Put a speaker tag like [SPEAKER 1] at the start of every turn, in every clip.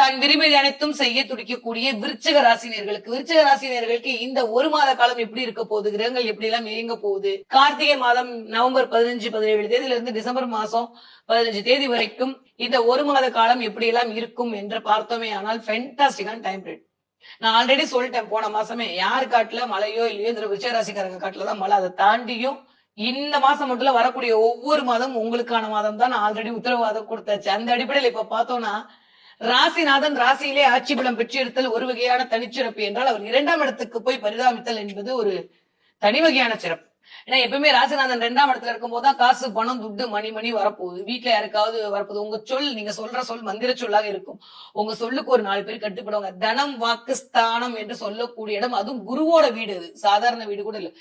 [SPEAKER 1] தான் விரும்பியது அனைத்தும் செய்ய துடிக்கக்கூடிய விருச்சக ராசினியர்களுக்கு விருச்சக ராசினியர்களுக்கு இந்த ஒரு மாத காலம் எப்படி இருக்க போகுது? கிரகங்கள் எப்படி எல்லாம் இயங்க போகுது? கார்த்திகை மாதம் நவம்பர் பதினஞ்சு பதினேழு தேதியில இருந்து டிசம்பர் மாசம் பதினஞ்சு தேதி வரைக்கும் இந்த ஒரு மாத காலம் எப்படி எல்லாம் இருக்கும் என்று பார்த்தோமே. ஆனால் ஃபென்டாஸ்டிக்கான டைம் பீரியட் நான் ஆல்ரெடி சொல்லிட்டேன் போன மாசமே யார் காட்டுல மழையோ இல்லையோ இந்த விருச்சிக ராசிக்காரங்க காட்டுல தான் மழை. அதை தாண்டியும் இந்த மாசம் மட்டும் வரக்கூடிய ஒவ்வொரு மாதம் உங்களுக்கான மாதம் தான் நான் ஆல்ரெடி உத்தரவாதம் கொடுத்தாச்சு அந்த அடிப்படையில இப்ப பார்த்தோம்னா ராசிநாதன் ராசியிலே ஆட்சி பலம் பெற்றிருத்தல் ஒரு வகையான தனிச்சிறப்பு என்றால் அவர் இரண்டாம் இடத்துக்கு போய் பரிதாமித்தல் என்பது ஒரு தனி வகையான சிறப்பு. ஏன்னா எப்பவுமே ராசிநாதன் ரெண்டாம் இடத்துல இருக்கும்போது தான் காசு பணம் துட்டு மணி மணி வரப்போகுது. வீட்டுல யாருக்காவது வரப்போகுது. உங்க சொல் நீங்க சொல்ற சொல் மந்திர சொல்லாக இருக்கும். உங்க சொல்லுக்கு ஒரு நாலு பேர் கட்டுப்படுவாங்க. தனம் வாக்கு ஸ்தானம் என்று சொல்லக்கூடிய இடம் அதுவும் குருவோட வீடு அது. சாதாரண வீடு கூட இல்ல.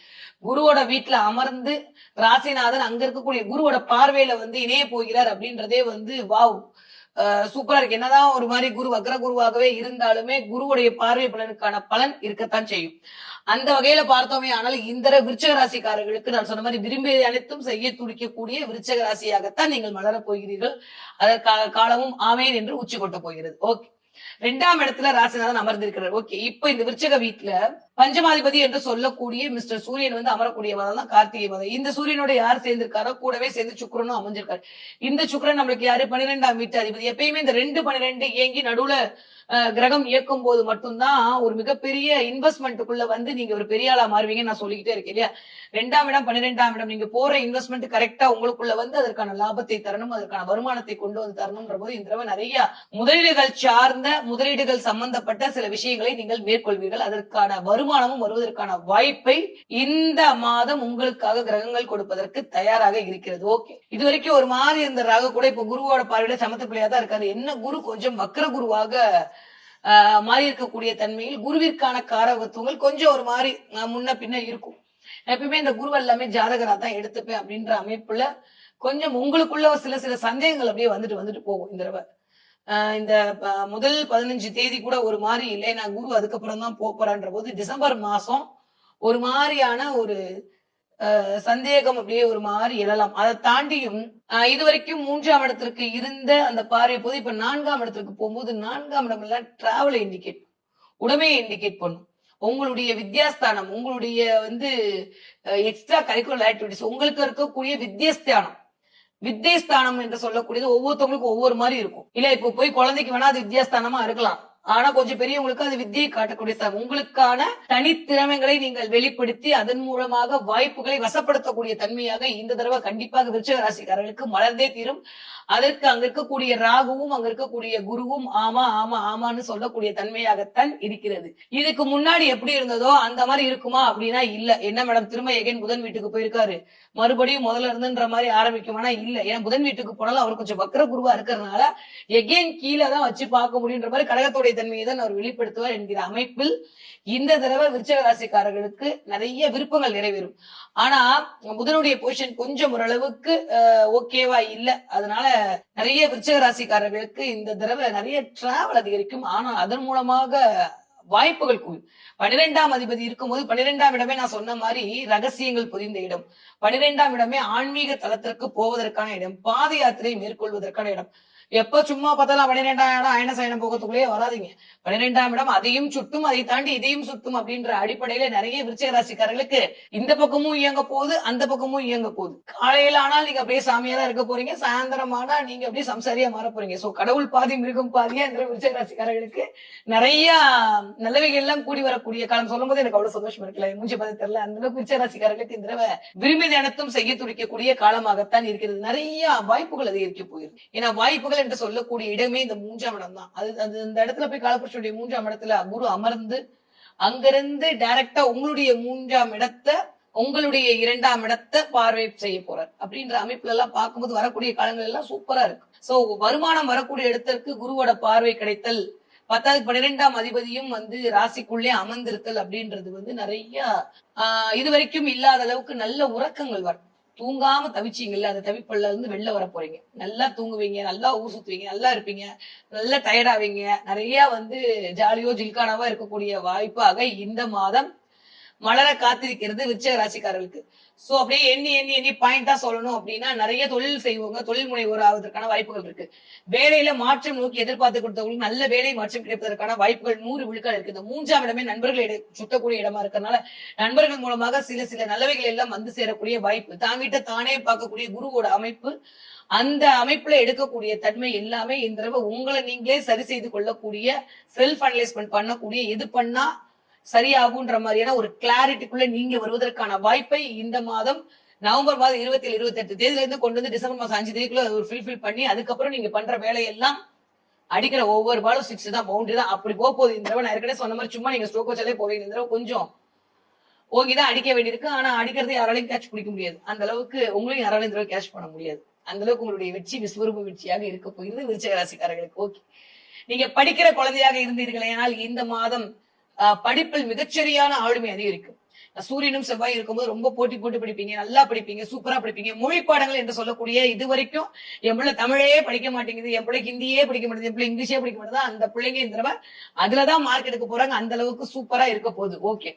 [SPEAKER 1] குருவோட வீட்டுல அமர்ந்து ராசிநாதன் அங்க இருக்கக்கூடிய குருவோட பார்வையில வந்து இணைய போகிறார் அப்படின்றதே வந்து வாவ். சூப்பரா இருக்கு. என்னதான் ஒரு மாதிரி குரு வக்ர குருவாகவே இருந்தாலுமே குருவுடைய பார்வை பலனுக்கான பலன் இருக்கத்தான் செய்யும். அந்த வகையில பார்த்தோமே ஆனால் இந்த விருச்சக ராசிக்காரர்களுக்கு நான் சொன்ன மாதிரி விரும்பியதை அனைத்தும் செய்ய துடிக்கக்கூடிய விருச்சக ராசியாகத்தான் நீங்கள் மலரப் போகிறீர்கள். அதற்காக காலமும் ஆமேன் என்று உச்சி கொட்ட போகிறது. ஓகே. ரெண்டாம் இடத்துல ராசிநாதன் அமர்ந்திருக்கிறார். ஓகே இப்ப இந்த விருச்சக வீட்டுல பஞ்சமாதிபதி என்று சொல்லக்கூடிய மிஸ்டர் சூரியன் வந்து அமரக்கூடிய மாதம் தான் கார்த்திகை மாதம். இந்த சூரியனோட யார் சேர்ந்திருக்காரோ கூடவே சேர்ந்து சுக்கிரனும் அமைஞ்சிருக்காரு இந்த சுக்கிரன் நம்மளுக்கு யாரு? பன்னிரெண்டாம் வீட்டு அதிபதி. எப்பயுமே இந்த ரெண்டு பன்னிரெண்டு இயங்கி நடுவுல கிரகம் இயக்கும் போது மட்டும்தான் ஒரு மிகப்பெரிய இன்வெஸ்ட்மெண்ட்டுக்குள்ள வந்து நீங்க ஒரு பெரிய ஆளா மாறுவீங்கன்னு நான் சொல்லிக்கிட்டே இருக்கேன் இல்லையா? ரெண்டாம் இடம் பன்னிரெண்டாம் இடம் நீங்க போற இன்வெஸ்ட்மெண்ட் கரெக்டா உங்களுக்குள்ள வந்து அதற்கான லாபத்தை தரணும் அதற்கான வருமானத்தை கொண்டு வந்து தரணும்ன்ற போது இந்த தடவை நிறைய முதலீடுகள் சார்ந்த முதலீடுகள் சம்பந்தப்பட்ட சில விஷயங்களை நீங்கள் மேற்கொள்வீர்கள். அதற்கான வருமானமும் வருவதற்கான வாய்ப்பை இந்த மாதம் உங்களுக்காக கிரகங்கள் கொடுப்பதற்கு தயாராக இருக்கிறது. ஓகே. இது வரைக்கும் ஒரு மாதிரி இருந்த ராக கூட இப்ப குருவோட பார்வையில சமத்து பிள்ளையா தான் இருக்காரு. என்ன குரு? கொஞ்சம் வக்கர குருவாக மாறி இருக்கக்கூடிய தன்மையில் குருவிற்கான காரகத்துவங்கள் கொஞ்சம் ஒரு மாதிரி முன்ன பின்ன இருக்கும். எப்பயுமே இந்த குரு எல்லாமே ஜாதகரா தான் எடுத்துப்பேன் அப்படின்ற அமைப்புல கொஞ்சம் உங்களுக்குள்ள சில சில சந்தேகங்கள் அப்படியே வந்துட்டு வந்துட்டு போகும் இந்த தடவை. ஆஹ் இந்த முதல் பதினஞ்சு தேதி கூட ஒரு மாதிரி இல்லை நான் குரு அதுக்கப்புறம் தான் போறேன்ற போது டிசம்பர் மாசம் ஒரு மாதிரியான ஒரு சந்தேகம் அப்படியே ஒரு மாதிரி எழலாம். அதை தாண்டியும் இது வரைக்கும் மூன்றாம் இடத்திற்கு இருந்த அந்த பார்வை போது இப்ப நான்காம் இடத்திற்கு போகும்போது நான்காம் இடம் எல்லாம் டிராவலை இண்டிகேட் உடமையை இண்டிகேட் பண்ணும். உங்களுடைய வித்யாஸ்தானம் உங்களுடைய வந்து எக்ஸ்ட்ரா கரிக்குலர் ஆக்டிவிட்டிஸ் உங்களுக்கு இருக்கக்கூடிய வித்யஸ்தானம் வித்யஸ்தானம் என்று சொல்லக்கூடியது ஒவ்வொருத்தவங்களுக்கும் ஒவ்வொரு மாதிரி இருக்கும். இல்ல இப்போ போய் குழந்தைக்கு வேணா அது வித்யாஸ்தானமா இருக்கலாம். ஆனா கொஞ்சம் பெரியவங்களுக்கு அது வித்தியை காட்டக்கூடிய ஸ்தானம் உங்களுக்கான தனித்திறமைகளை நீங்கள் வெளிப்படுத்தி அதன் மூலமாக வாய்ப்புகளை வசப்படுத்தக்கூடிய தன்மையாக இந்த தடவை கண்டிப்பாக விருச்சக ராசிக்காரர்களுக்கு மலர்ந்தே தீரும். அதற்கு அங்க இருக்கக்கூடிய ராகுவும் அங்க இருக்கக்கூடிய குருவும் ஆமா ஆமா ஆமான்னு சொல்லக்கூடிய தன்மையாகத்தான் இருக்கிறது. இதுக்கு முன்னாடி எப்படி இருந்ததோ அந்த மாதிரி இருக்குமா அப்படின்னா இல்ல. என்ன மேடம் திரும்ப எகைன் புதன் வீட்டுக்கு போயிருக்காரு. மறுபடியும் முதல்ல இருந்துன்ற மாதிரி ஆரம்பிக்குமானா இல்ல. ஏன்னா புதன் வீட்டுக்கு போனாலும் அவர் கொஞ்சம் வக்கர குருவா இருக்கிறதுனால எகைன் கீழே தான் வச்சு பார்க்க முடியுன்ற மாதிரி கடகத்துடைய தன்மையை தான் அவர் வெளிப்படுத்துவார் என்கிற அமைப்பில் இந்த தடவை விருச்சக ராசிக்காரர்களுக்கு நிறைய விருப்பங்கள் நிறைவேறும். ஆனா புதனுடைய பொசிஷன் கொஞ்சம் ஓரளவுக்கு ஓகேவா இல்ல. அதனால நிறைய விருச்சக ராசிக்காரர்களுக்கு இந்த தடவை நிறைய டிராவல் அதிகரிக்கும். ஆனா அதன் மூலமாக வாய்ப்புகள் கூடும். பனிரெண்டாம் அதிபதி இருக்கும்போது பனிரெண்டாம் இடமே நான் சொன்ன மாதிரி ரகசியங்கள் புரிந்த இடம். பனிரெண்டாம் இடமே ஆன்மீக தளத்திற்கு போவதற்கான இடம். பாத யாத்திரை மேற்கொள்வதற்கான இடம். எப்ப சும்மா பார்த்தாலும் பன்னிரெண்டாம் இடம் அயன சயனம் போகத்துக்குள்ளேயே வராதீங்க. பன்னிரெண்டாம் இடம் அதையும் சுட்டும் அதை தாண்டி இதையும் சுட்டும் அப்படின்ற அடிப்படையில நிறைய விருச்சிக ராசிக்காரர்களுக்கு இந்த பக்கமும் இயங்க போகுது அந்த பக்கமும் இயங்க போகுது. காலையில ஆனால் நீங்க அப்படியே சாமியாரா இருக்க போறீங்க சாயந்தரம் ஆனா நீங்க அப்படியே சம்சாரியா மாற போறீங்க. சோ கடவுள் பாதி மிருகம் பாதியா என்ற விருச்சிக ராசிக்காரர்களுக்கு நிறைய நல்லவைகள் எல்லாம் கூடி வரக்கூடிய காலம். சொல்லும் போது எனக்கு அவ்வளவு சந்தோஷம் இருக்குல்ல மூஞ்சி பார்த்து தெரியல. அந்த அளவுக்கு விருச்சிக ராசிக்காரர்களுக்கு இந்த தடவை விரும்பியது செய்ய துடிக்கக்கூடிய காலமாகத்தான் இருக்கிறது. நிறைய வாய்ப்புகள் அதிகரிக்க போயிருக்கு ஏன்னா வாய்ப்புகள் என்று சொல்லக்கூடிய இடமே இந்த மூன்றாம் இடம் தான் அது அது இந்த இடத்துல போய் காலபுருஷனுடைய மூன்றாம் இடத்துல குரு அமர்ந்து அங்கிருந்து டைரக்டா உங்களுடைய மூன்றாம் இடத்தை உங்களுடைய இரண்டாம் இடத்தை பார்வை செய்ய போறார். அப்படின்ற அமைப்புல எல்லாம் பார்க்கும்போது வரக்கூடிய காலங்கள் எல்லாம் சூப்பரா இருக்கு. சோ வருமானம் வரக்கூடிய இடத்திற்கு குருவோட பார்வை கிடைத்தல் பத்தாவது பன்னிரெண்டாம் அதிபதியும் வந்து ராசிக்குள்ளே அமர்ந்திருத்தல் அப்படின்றது வந்து நிறைய ஆஹ் இது வரைக்கும் இல்லாத அளவுக்கு நல்ல உறக்கங்கள் வரும் தூங்காம தவிச்சிங்கல்ல அந்த தவிப்பல்ல இருந்து வெளில வர போறீங்க. நல்லா தூங்குவீங்க நல்லா ஊர் சுத்துவீங்க நல்லா இருப்பீங்க நல்லா டயர்டாவீங்க நிறைய வந்து ஜாலியோ ஜில்கானாவோ இருக்கக்கூடிய வாய்ப்பாக இந்த மாதம் மலர காத்திருக்கிறது விருச்சக ராசிக்காரர்களுக்கு சோ அப்படியே எண்ணி எண்ணி எண்ணி பாயிண்டா சொல்லணும் அப்படின்னா நிறைய தொழில் செய்வங்க. தொழில் முனைவோர் ஆவதற்கான வாய்ப்புகள் இருக்கு. வேலையில மாற்றம் நோக்கி எதிர்பார்த்து கொடுத்தவங்களுக்கு நல்ல வேலை மாற்றம் கிடைப்பதற்கான வாய்ப்புகள் நூறு விழுக்கள் இருக்கு. இந்த மூன்றாம் இடமே நண்பர்கள் சுத்தக்கூடிய இடமா இருக்கிறதுனால நண்பர்கள் மூலமாக சில சில நல்லவைகள் எல்லாம் வந்து சேரக்கூடிய வாய்ப்பு. தான் வீட்டை தானே பார்க்கக்கூடிய குருவோட அமைப்பு அந்த அமைப்புல எடுக்கக்கூடிய தன்மை எல்லாமே இந்த தடவை உங்களை நீங்களே சரி செய்து கொள்ளக்கூடிய செல்ஃப் அனலைஸ்மெண்ட் பண்ணக்கூடிய எது பண்ணா சரியாகுன்ற மாதிரியான ஒரு கிளாரிட்டிக்குள்ள நீங்க வருவதற்கான வாய்ப்பை இந்த மாதம் நவம்பர் மாதம் இருபத்தி ஏழு இருபத்தி எட்டு தேதியில இருந்து கொண்டு வந்து டிசம்பர் மாசம் அஞ்சு தேதிக்குள்ள ஒரு ஃபில்ஃபில் பண்ணி அதுக்கப்புறம் நீங்க பண்ற வேலையெல்லாம் அடிக்கிற ஒவ்வொரு பாலும் சிக்ஸ் தான் பவுண்டரி தான். அப்படி போக போகுது இந்த தடவை நான் ஏற்கனவே சொன்ன மாதிரி சும்மா நீங்க ஸ்ட்ரோக் வச்சாலே போவீங்க இந்த தடவை கொஞ்சம் ஓகே தான் அடிக்க வேண்டியிருக்கு. ஆனா அடிக்கிறது யாராலையும் கேட்ச் பிடிக்க முடியாது. அந்த அளவுக்கு உங்களையும் யாராலையும் இந்த தடவை கேட்ச் பண்ண முடியாது. அந்த அளவுக்கு உங்களுடைய வெற்றி விஸ்வரூப வெற்றியாக இருக்க போகிறது விருச்சக ராசிக்காரர்களுக்கு. ஓகே நீங்க படிக்கிற குழந்தையாக இருந்தீர்களேனால் இந்த மாதம் படிப்பில் மிகச்சரியான ஆளுமை அதிகரிக்கும். சூரியனும் செவ்வாய் இருக்கும்போது ரொம்ப போட்டி போட்டு படிப்பீங்க நல்லா படிப்பீங்க சூப்பரா படிப்பீங்க. மொழி பாடங்கள் என்று சொல்லக்கூடிய இது வரைக்கும் என் பிள்ளை தமிழே படிக்க மாட்டேங்குது என் பிள்ளை ஹிந்தியே படிக்க மாட்டேங்குது என் பிள்ளை இங்கிலீஷே படிக்க மாட்டேங்குது. அந்த பிள்ளைங்க இந்த தடவை அதுலதான் மார்க் எடுக்க போறாங்க. அந்த அளவுக்கு சூப்பரா இருக்க போகுது. ஓகே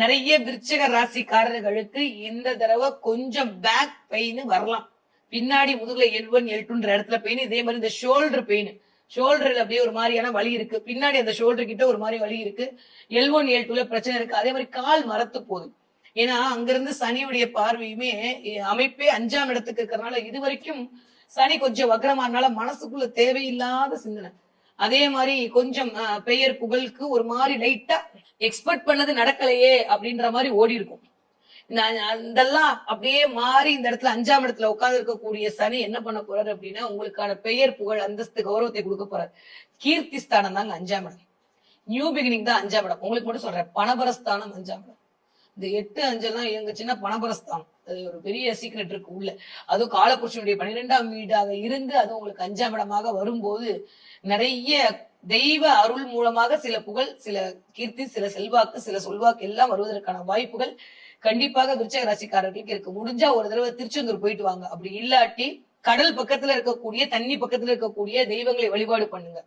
[SPEAKER 1] நிறைய விருச்சக ராசிக்காரர்களுக்கு இந்த தடவை கொஞ்சம் பேக் பெயின் வரலாம். பின்னாடி முதுகுல எல் ஒன் எல் டூன்ற இடத்துல பெயின் இதே மாதிரி இந்த ஷோல்டர் பெயின் ஷோல்டர்ல அப்படியே ஒரு மாதிரியான வலி இருக்கு. பின்னாடி அந்த ஷோல்டர் கிட்ட ஒரு மாதிரி வலி இருக்கு. எல் ஒன் எல் டூல பிரச்சனை இருக்கு. அதே மாதிரி கால் மரத்து போகுது. ஏன்னா அங்கிருந்து சனியுடைய பார்வையுமே அமைப்பே அஞ்சாம் இடத்துக்கு இருக்கிறதுனால இது வரைக்கும் சனி கொஞ்சம் வக்கரமானால மனசுக்குள்ள தேவையில்லாத சிந்தனை. அதே மாதிரி கொஞ்சம் பெயர் புகழுக்கு ஒரு மாதிரி லைட்டா எக்ஸ்பெக்ட் பண்ணது நடக்கலையே அப்படின்ற மாதிரி ஓடி இருக்கும். நான் அதெல்லாம் அப்படியே மாறி இந்த இடத்துல அஞ்சாம் இடத்துல உட்கார்ந்து இருக்கக்கூடிய சனி என்ன பண்ண போறாரு அப்படின்னா உங்களுக்கான பெயர் புகழ் அந்தஸ்து கௌரவத்தை கொடுக்க போறாரு. கீர்த்தி ஸ்தானம் தாங்க அஞ்சாம் இடம். நியூ பிகினிங் தான் அஞ்சாம் இடம். உங்களுக்கு மட்டும் சொல்றேன் பணபரஸ்தானம் அஞ்சாம் இடம். இந்த எட்டு அஞ்செல்லாம் இயங்குச்சுன்னா சின்ன பணபரஸ்தானம். அது ஒரு பெரிய சீக்ரெட் இருக்கு உள்ள. அதுவும் காலபுருஷனுடைய பன்னிரெண்டாம் வீடாக இருந்து அது உங்களுக்கு அஞ்சாம் இடமாக வரும்போது நிறைய தெய்வ அருள் மூலமாக சில புகழ் சில கீர்த்தி சில செல்வாக்கு சில சொல்வாக்கு எல்லாம் வருவதற்கான வாய்ப்புகள் கண்டிப்பாக விருச்சக ராசிக்காரர்களுக்கு இருக்கு. முடிஞ்சா ஒரு தடவை திருச்செந்தூர் போயிட்டு வாங்க. அப்படி இல்லாட்டி கடல் பக்கத்துல இருக்கக்கூடிய தண்ணி பக்கத்துல இருக்கக்கூடிய தெய்வங்களை வழிபாடு பண்ணுங்க.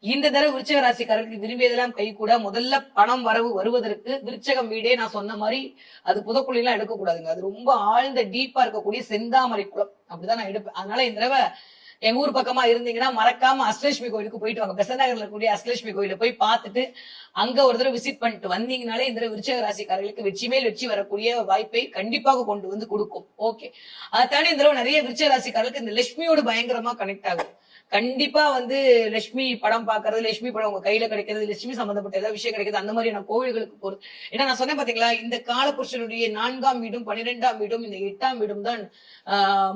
[SPEAKER 1] இந்த தடவை விருச்சக ராசிக்காரர்களுக்கு விரும்பியதெல்லாம் கை கூட. முதல்ல பணம் வரவு வருவதற்கு விருச்சகம் வீடே நான் சொன்ன மாதிரி அது புதக்குழி எல்லாம் எடுக்கக்கூடாதுங்க. அது ரொம்ப ஆழ்ந்த டீப்பா இருக்கக்கூடிய செந்தாமரை குளம். அப்படிதான் நான் எடுப்பேன். அதனால இந்த தடவை எங்க ஊர் பக்கமா இருந்தீங்கன்னா மறக்காம அஷ்டலட்சுமி கோயிலுக்கு போயிட்டு வாங்க. பெசன் நகர்ல இருக்கக்கூடிய அஷ்டலட்சுமி கோயில போய் பார்த்துட்டு அங்க ஒரு தடவை விசிட் பண்ணிட்டு வந்தீங்கனாலே இந்த விருச்சக ராசிக்காரர்களுக்கு வெற்றி மேல் வெற்றி வரக்கூடிய வாய்ப்பை கண்டிப்பாக கொண்டு வந்து கொடுக்கும். ஓகே அதை தாண்டி இந்த தடவை நிறைய விருச்சக ராசிக்காரர்களுக்கு இந்த லட்சுமியோட பயங்கரமா கனெக்ட் ஆகும். கண்டிப்பா வந்து லட்சுமி படம் பாக்குறது லட்சுமி படம் உங்க கையில கிடைக்கிறது லட்சுமி சம்பந்தப்பட்ட ஏதாவது விஷயம் கிடைக்கிறது அந்த மாதிரியான கோவில்களுக்கு போறது. ஏன்னா நான் சொன்னேன் பாத்தீங்களா இந்த காலபுருஷனுடைய நான்காம் வீடும் பன்னிரெண்டாம் வீடும் இந்த எட்டாம் வீடும் தான்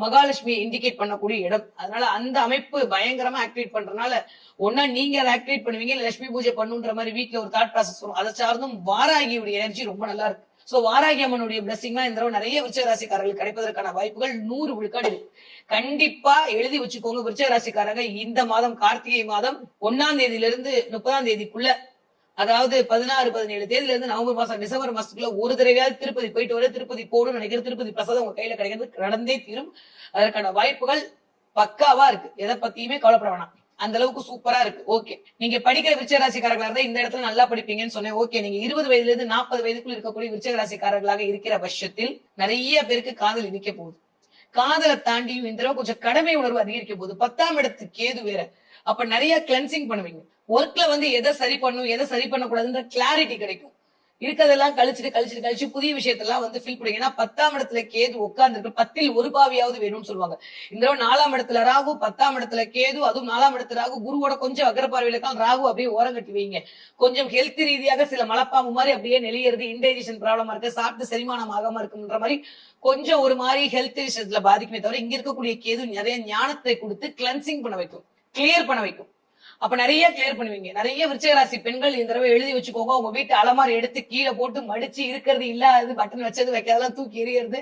[SPEAKER 1] மகாலட்சுமி இண்டிகேட் பண்ணக்கூடிய இடம். அதனால அந்த அமைப்பு பயங்கரமா ஆக்டிவேட் பண்றதுனால ஒன்னா நீங்க அதை ஆக்டிவேட் பண்ணுவீங்க லட்சுமி பூஜை பண்ணுன்ற மாதிரி வீட்டுல ஒரு தாட் ப்ராசஸ் வரும். அதை சார்ந்தும் வாராகியுடைய எனர்ஜி ரொம்ப நல்லா இருக்கு. சோ வாராகி அம்மனுடைய பிளஸிங்லாம் இந்த தடவை நிறைய விருச்சகராசிக்காரர்கள் கிடைப்பதற்கான வாய்ப்புகள் நூறு விழுக்காடு கண்டிப்பா எழுதி வச்சுக்கோங்க விருச்சக ராசிக்காரங்க இந்த மாதம் கார்த்திகை மாதம் ஒன்னாம் தேதியில இருந்து முப்பதாம் தேதிக்குள்ள அதாவது பதினாறு பதினேழு தேதியில இருந்து நவம்பர் மாசம் டிசம்பர் மாசத்துக்குள்ள ஒரு தடவையாவது திருப்பதி போயிட்டு வர திருப்பதி போடும் நினைக்கிற திருப்பதி பிரசாதம் உங்க கையில கிடைக்கிறது நடந்தே தீரும். அதற்கான வாய்ப்புகள் பக்காவா இருக்கு. எதை பத்தியுமே கவலைப்பட வேணாம். அந்த அளவுக்கு சூப்பரா இருக்கு. ஓகே நீங்க படிக்கிற விருச்சகராசிக்காரர்களா இருந்தா இந்த இடத்துல நல்லா படிப்பீங்கன்னு சொன்னேன். ஓகே நீங்க இருபது வயதுல இருந்து நாற்பது வயதுக்குள்ள இருக்கக்கூடிய விருச்சகராசிக்காரர்களாக இருக்கிற பட்சத்தில் நிறைய பேருக்கு காதல் இனிக்க போகுது. காதலை தாண்டியும் இந்த தடவை கொஞ்சம் கடமை உணர்வு அதிகரிக்க போகுது. பத்தாம் இடத்து கேது வேற. அப்ப நிறைய கிளென்சிங் பண்ணுவீங்க. ஒர்க்ல வந்து எதை சரி பண்ணும் எதை சரி பண்ணக்கூடாதுன்ற கிளாரிட்டி கிடைக்கும். இருக்கதெல்லாம் கழிச்சிட்டு கழிச்சுட்டு கழிச்சு புதிய விஷயத்தெல்லாம் வந்து ஃபீல் பண்ணுங்க ஏன்னா பத்தாம் இடத்துல கேது உட்கார்ந்துருக்கு. பத்தில் ஒரு பாவியாவது வேணும்னு சொல்லுவாங்க. இந்த தடவை நாலாம் இடத்துல ராகு பத்தாம் இடத்துல கேது அதுவும் நாலாம் இடத்துல ராகு குருவோட கொஞ்சம் அகர பார்வையில தான் ராகு அப்படியே ஓரம் கட்டி வைங்க. கொஞ்சம் ஹெல்த் ரீதியாக சில மலப்பாம்பு மாதிரி அப்படியே நெளியறது இன்டைஜஷன் ப்ராப்ளமா இருக்கு சாப்பிட்டு செரிமானம் ஆகாம இருக்குன்ற மாதிரி கொஞ்சம் ஒரு மாதிரி ஹெல்த் விஷயத்துல பாதிக்குமே தவிர இங்க இருக்கக்கூடிய கேது நிறைய ஞானத்தை கொடுத்து கிளன்சிங் பண்ண வைக்கும். கிளியர் பண்ண வைக்கும். அப்ப நிறைய கிளியர் பண்ணுவீங்க. நிறைய விருச்சகராசி பெண்கள் இந்த தடவை எழுதி வச்சுக்கோங்க. உங்க வீட்டு அலமாரி எடுத்து கீழே போட்டு மடிச்சு இருக்கிறது இல்லாதது பட்டன் வச்சது வைக்காதெல்லாம் தூக்கி எறியறது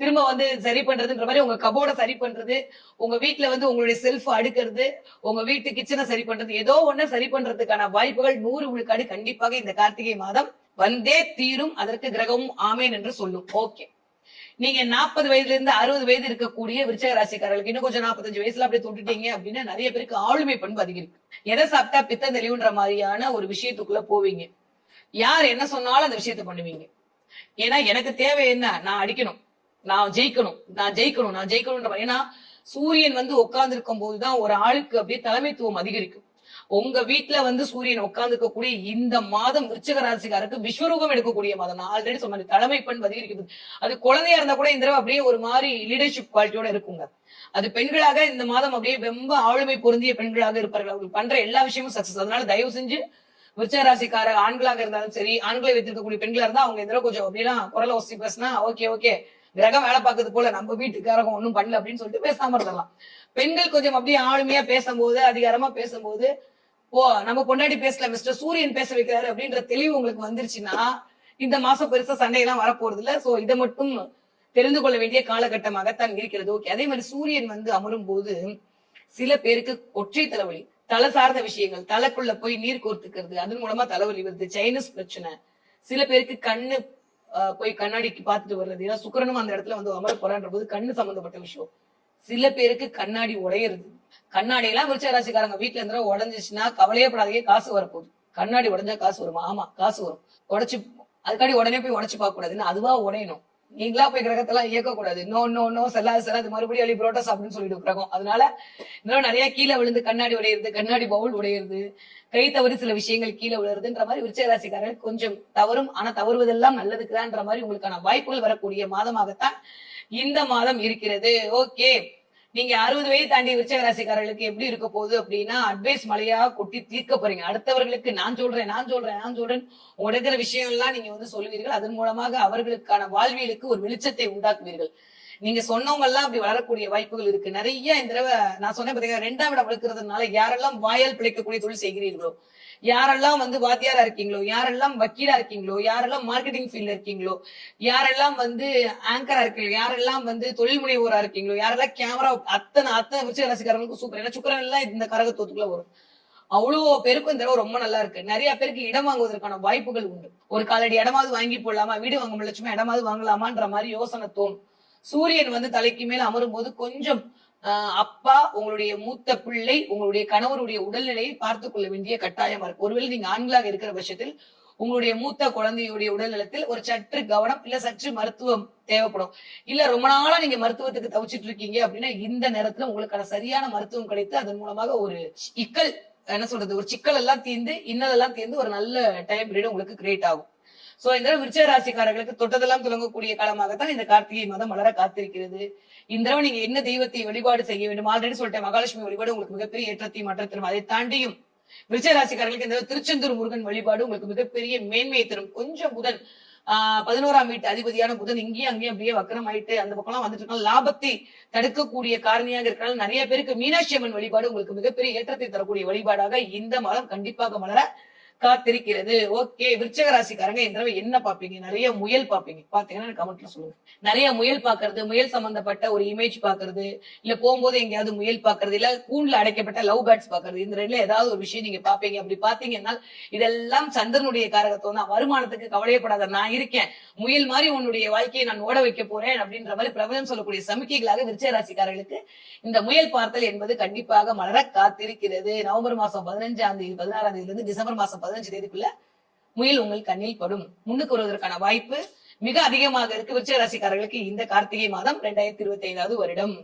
[SPEAKER 1] திரும்ப வந்து சரி பண்றதுன்ற மாதிரி உங்க கபோர்டை சரி பண்றது உங்க வீட்டுல வந்து உங்களுடைய செல்ஃப் அடுக்கிறது உங்க வீட்டு கிச்சனை சரி பண்றது ஏதோ ஒண்ணு சரி பண்றதுக்கான வாய்ப்புகள் நூறு விழுக்காடு கண்டிப்பாக இந்த கார்த்திகை மாதம் வந்தே தீரும். அதற்கு கிரகமும் ஆமேன் என்று சொல்லும். ஓகே நீங்க நாற்பது வயதுல இருந்து அறுபது வயது இருக்கக்கூடிய விருச்சக ராசிக்காரர்களுக்கு இன்னும் கொஞ்சம் நாற்பத்தஞ்சு வயசுல அப்படியே தொட்டுட்டீங்க அப்படின்னா நிறைய பேருக்கு ஆளுமை பண்பு அதிகரிக்கும் எதை சாப்பிட்டா பித்த தெளிவுன்ற மாதிரியான ஒரு விஷயத்துக்குள்ள போவீங்க. யார் என்ன சொன்னாலும் அந்த விஷயத்த பண்ணுவீங்க. ஏன்னா எனக்கு தேவை என்ன? நான் அடிக்கணும். நான் ஜெயிக்கணும். நான் ஜெயிக்கணும். நான் ஜெயிக்கணும்ன்ற மாதிரி. ஏன்னா சூரியன் வந்து உட்கார்ந்து இருக்கும் போதுதான் ஒரு ஆளுக்கு அப்படியே தலைமைத்துவம் அதிகரிக்கும். உங்க வீட்டுல வந்து சூரியன் உட்கார்ந்து கூடிய இந்த மாதம் விருச்சக ராசிக்காருக்கு விஸ்வரூபம் எடுக்கக்கூடிய மாதம். நான் ஆல்ரெடி சொன்னேன் தலைமை பண்பு அதிகரிக்குது அது குழந்தையா இருந்தா கூட இந்த தடவை அப்படியே ஒரு மாதிரி லீடர்ஷிப் குவாலிட்டியோட இருக்குங்க. அது பெண்களாக இந்த மாதம் அப்படியே ரொம்ப ஆளுமை பொருந்திய பெண்களாக இருப்பார்கள். அவர்கள் பண்ற எல்லா விஷயமும் சக்சஸ் அதனால தயவு செஞ்சு விருச்சக ராசிக்கார ஆண்களாக இருந்தாலும் சரி ஆண்களை வைத்திருக்கக்கூடிய பெண்களா இருந்தா அவங்க இந்த கொஞ்சம் அப்படிலாம் குரல ஒசி பேசினா ஓகே ஓகே. கிரகம் வேலை பார்க்கறது போல நம்ம வீட்டுக்காரங்க ஒண்ணும் பண்ணல அப்படின்னு சொல்லிட்டு பேசாம இருந்தலாம் பெண்கள் கொஞ்சம் அப்படியே ஆளுமையா பேசும்போது அதிகாரமா பேசும்போது ஓ நம்ம பொண்டாடி பேசல மிஸ்டர் சூரியன் பேச வைக்கிறாரு அப்படின்ற தெளிவு உங்களுக்கு வந்துருச்சுன்னா இந்த மாசம் பெருசா சண்டையெல்லாம் வரப்போறது இல்ல சோ இதை மட்டும் தெரிந்து கொள்ள வேண்டிய காலகட்டமாகத்தான் இருக்கிறது. ஓகே அதே மாதிரி சூரியன் வந்து அமரும் போது சில பேருக்கு ஒற்றை தலைவலி தலை சார்ந்த விஷயங்கள் தலைக்குள்ள போய் நீர் கோர்த்துக்கிறது அதன் மூலமா தலைவலி வருது சைனஸ் பிரச்சனை. சில பேருக்கு கண்ணு போய் கண்ணாடிக்கு பார்த்துட்டு வர்றது. ஏன்னா சுக்கரனும் அந்த இடத்துல வந்து அமர போறான்ற போது கண்ணு சம்பந்தப்பட்ட விஷயம். சில பேருக்கு கண்ணாடி உடையிறது. கண்ணாடி எல்லாம் விருச்சராசிக்காரங்க வீட்டுல இருந்தா உடஞ்சிச்சுன்னா கவலையே படாதே காசு வரப்போகுது. கண்ணாடி உடஞ்சா காசு வருமா. ஆமா காசு வரும். உடைச்சு அதுக்காடி உடனே போய் உடைச்சு பார்க்க கூடாதுன்னு அதுவா உடையணும். நீங்களா போய் கிரகத்தெல்லாம் இயக்க கூடாது நோ நோ நோ செல்லாது செல்லாது மறுபடியும் அழி புரோட்டா அப்படின்னு சொல்லிட்டு கிரகம். அதனால இன்னும் நிறைய கீழே விழுந்து கண்ணாடி உடையிறது கண்ணாடி பவுல் உடையிறது கை தவறி சில விஷயங்கள் கீழே விழுறதுன்ற மாதிரி விருச்சிக ராசிக்காரர்கள் கொஞ்சம் தவறும் ஆனா தவறுவதெல்லாம் நல்லதுக்குதான்ற மாதிரி உங்களுக்கான வாய்ப்புகள் வரக்கூடிய மாதமாகத்தான் இந்த மாதம் இருக்கிறது. ஓகே நீங்க அறுபது வயது தாண்டி விருச்சக ராசிக்காரர்களுக்கு எப்படி இருக்க போகுது அப்படின்னா அட்வைஸ் மலையா கொட்டி தீர்க்க போறீங்க. அடுத்தவர்களுக்கு நான் சொல்றேன் நான் சொல்றேன் நான் சொல்றேன். உடைக்கிற விஷயம் எல்லாம் நீங்க வந்து சொல்லுவீர்கள். அதன் மூலமாக அவர்களுக்கான வாழ்வியலுக்கு ஒரு வெளிச்சத்தை உண்டாக்குவீர்கள். நீங்க சொன்னவங்க எல்லாம் அப்படி வளரக்கூடிய வாய்ப்புகள் இருக்கு. நிறைய இந்த தடவை நான் சொன்னேன் பாத்தீங்கன்னா ரெண்டாம் இடம் வளர்க்கறதுனால யாரெல்லாம் வாயால் பிழைக்கக்கூடிய தொழில் செய்கிறீர்களோ யாரெல்லாம் வந்து வாத்தியாரா இருக்கீங்களோ யாரெல்லாம் வக்கீலா இருக்கீங்களோ யாரெல்லாம் மார்க்கெட்டிங் ஃபீல்ட்ல இருக்கீங்களோ யாரெல்லாம் வந்து ஆங்கரா இருக்கீங்களோ யாரெல்லாம் வந்து தொழில் முனைவோரா இருக்கீங்களோ யாரெல்லாம் கேமரா அத்தனை அத்தனை விருச்சிக ராசிக்காரங்களுக்கும் சூப்பர் ஏன்னா சுக்கரன் எல்லாம் இந்த கரகத்துவத்துக்குள்ள வரும். அவ்வளவு பேருக்கும் இந்த தடவை ரொம்ப நல்லா இருக்கு. நிறைய பேருக்கு இடம் வாங்குவதற்கான வாய்ப்புகள் உண்டு. ஒரு காலடி இடமாவது வாங்கி போடலாமா வீடு வாங்க முடியல சும்மா இடமாவது வாங்கலாமான்ற மாதிரி யோசனை தோணும். சூரியன் வந்து தலைக்கு மேல அமரும் போது கொஞ்சம் அப்பா உங்களுடைய மூத்த பிள்ளை உங்களுடைய கணவருடைய உடல்நிலையை பார்த்துக் கொள்ள வேண்டிய கட்டாயமா இருக்கு. ஒருவேளை நீங்க ஆண்களாக இருக்கிற பட்சத்தில் உங்களுடைய மூத்த குழந்தையுடைய உடல் நலத்தில் ஒரு சற்று கவனம் இல்ல சற்று மருத்துவம் தேவைப்படும். இல்ல ரொம்ப நாளா நீங்க மருத்துவத்துக்கு தவிச்சிட்டு இருக்கீங்க அப்படின்னா இந்த நேரத்துல உங்களுக்கான சரியான மருத்துவம் கிடைத்து அதன் மூலமாக ஒரு இக்கல் என்ன சொல்றது ஒரு சிக்கல் எல்லாம் தீர்ந்து இன்னதெல்லாம் தீர்ந்து ஒரு நல்ல டைம் பீரியட் உங்களுக்கு கிரியேட் ஆகும். சோ இந்த விருச்ச ராசிக்காரர்களுக்கு தொட்டதெல்லாம் துவங்கக்கூடிய காலமாகத்தான் இந்த கார்த்திகை மாதம் மலர காத்திருக்கிறது. இந்த தடவை நீங்க என்ன தெய்வத்தை வழிபாடு செய்ய வேண்டும்? ஆல்ரெடி சொல்லிட்டேன் மகாலட்சுமி வழிபாடு உங்களுக்கு மிகப்பெரிய ஏற்றத்தையும் மாற்றத்தையும் அதை தாண்டியும் விருச்சிக ராசிக்காரர்களுக்கு இந்த திருச்செந்தூர் முருகன் வழிபாடு உங்களுக்கு மிகப்பெரிய மேன்மையை தரும். கொஞ்சம் புதன் ஆஹ் பதினோராம் வீட்டு அதிபதியான புதன் இங்கேயும் அங்கேயும் அப்படியே வக்கரம் ஆயிட்டு அந்த பக்கம்லாம் வந்துட்டு இருக்காங்க லாபத்தை தடுக்கக்கூடிய காரணியாக இருக்கிறனால நிறைய பேருக்கு மீனாட்சி அம்மன் வழிபாடு உங்களுக்கு மிகப்பெரிய ஏற்றத்தை தரக்கூடிய வழிபாடாக இந்த மாதம் கண்டிப்பாக மலர காத்திருக்கிறது. ஓகே விருச்சக ராசிக்காரங்க இந்த தடவை என்ன பாப்பீங்க நிறைய முயல் பாப்பீங்க பாத்தீங்கன்னா கமெண்ட்ல சொல்லுங்க. நிறைய முயல் பாக்குறது முயல் சம்பந்தப்பட்ட ஒரு இமேஜ் பாக்குறது இல்ல போகும்போது எங்கேயாவது முயல் பாக்குறது இல்ல கூண்ல அடைக்கப்பட்ட லவ் பேர்ட்ஸ் பாக்குறது இந்த ரெண்டுல ஏதாவது ஒரு விஷயம் நீங்க பாப்பீங்க அப்படி பாத்தீங்கன்னா இதெல்லாம் சந்திரனுடைய காரகத்துவம் தான். வருமானத்துக்கு கவலையப்படாத நான் இருக்கேன். முயல் மாதிரி உன்னுடைய வாழ்க்கையை நான் ஓட வைக்க போறேன் அப்படின்ற மாதிரி பிரபலம் சொல்லக்கூடிய சமிக்கைகளாக விருச்சக ராசிக்காரர்களுக்கு இந்த முயல் பார்த்தல் என்பது கண்டிப்பாக மலர காத்திருக்கிறது. நவம்பர் மாசம் பதினஞ்சாம் தேதி பதினாறாம் தேதியில இருந்து டிசம்பர் மாசம் பதினஞ்சு தேதிக்குள்ள முயல் உங்கள் கண்ணில் படும். முன்னுக்கு வருவதற்கான வாய்ப்பு மிக அதிகமாக இருக்கு. விருச்சிக ராசிக்காரர்களுக்கு இந்த கார்த்திகை மாதம் இரண்டாயிரத்தி இருபத்தி ஐந்தாவது வருடம்.